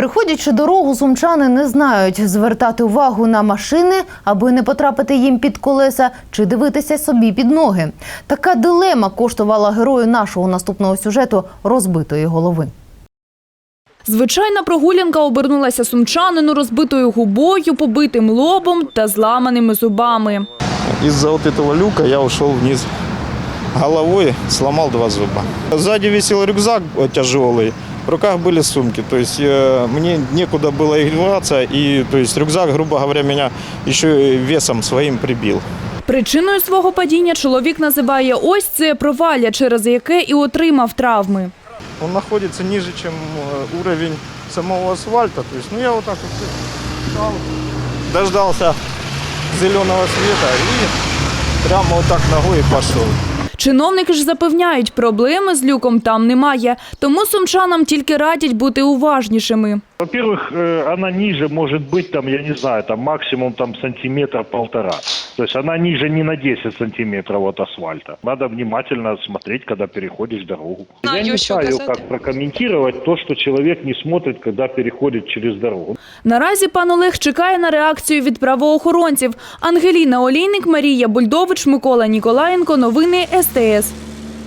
Переходячи дорогу, сумчани не знають звертати увагу на машини, аби не потрапити їм під колеса, чи дивитися собі під ноги. Така дилема коштувала герою нашого наступного сюжету розбитої голови. Звичайна прогулянка обернулася сумчанину розбитою губою, побитим лобом та зламаними зубами. Из-за вот этого люка я ушел вниз головой, сломал два зуба. Сзади висел рюкзак э, тяжелый, в руках были сумки. То есть э, мне некуда было их деваться, и то есть рюкзак, грубо говоря, меня еще и весом своим прибил. Причиною свого падіння чоловік називає ось це провалля, через яке і отримав травми. Он находится ниже, чем э, уровень самого асфальта. То есть, ну я вот так вот встал, дождался зеленого света и прямо вот так ногой и пошел. Чиновники ж запевняють, проблеми з люком там немає, тому сумчанам тільки радять бути уважнішими. Во-первых, э, она ниже может быть, там, я не знаю, там максимум там сантиметра полтора. То есть она ниже не на 10 сантиметров от асфальта. Надо внимательно смотреть, когда переходишь дорогу. я не знаю, как прокомментировать то, что человек не смотрит, когда переходит через дорогу. Наразі пан Олег чекає на реакцію від правоохоронців. Ангеліна Олійник, Марія Бульдович, Микола Ніколаєнко. Новини СТС.